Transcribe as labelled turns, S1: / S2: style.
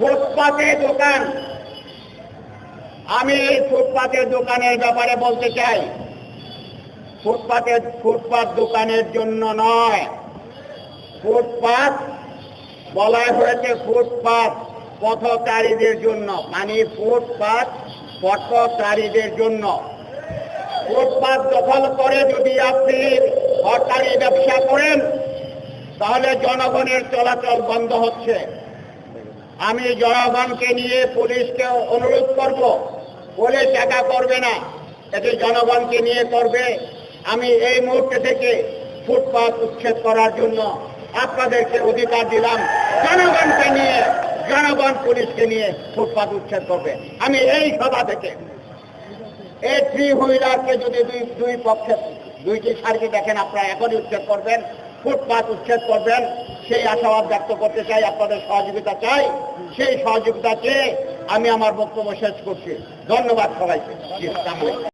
S1: ফুটপাতে দোকান। আমি ফুটপাতের দোকানের ব্যাপারে বলতে চাই। ফুটপাতে, ফুটপাত দোকানের জন্য নয়। ফুটপাত বলা হয়েছে ফুটপাত পথচারীদের জন্য। মানে ফুটপাত পথচারীদের জন্য। ফুটপাত দখল করে যদি আপনি সরকারি ব্যবসা করেন, তাহলে জনগণের চলাচল বন্ধ হচ্ছে। আমি জনগণকে নিয়ে পুলিশকে অনুরোধ করব। পুলিশ একা করবে না এটি জনগণকে নিয়ে করবে। আমি এই মুহূর্তে থেকে ফুটপাত উচ্ছেদ করার জন্য আপনাদেরকে অধিকার দিলাম। জনগণকে নিয়ে, জনগণ পুলিশকে নিয়ে ফুটপাত উচ্ছেদ করবে। আমি এই সভা থেকে এই থ্রি হুইলারকে যদি দুই দুই পক্ষে, দুইটি সারিকে দেখেন, আপনারা এখনই উচ্ছেদ করবেন। ফুটপাত উচ্ছেদ করবেন, সেই আশাবাদ ব্যক্ত করতে চাই, আপনাদের সহযোগিতা চাই সেই সহযোগিতা চেয়ে আমি আমার বক্তব্য শেষ করছি ধন্যবাদ সবাইকে।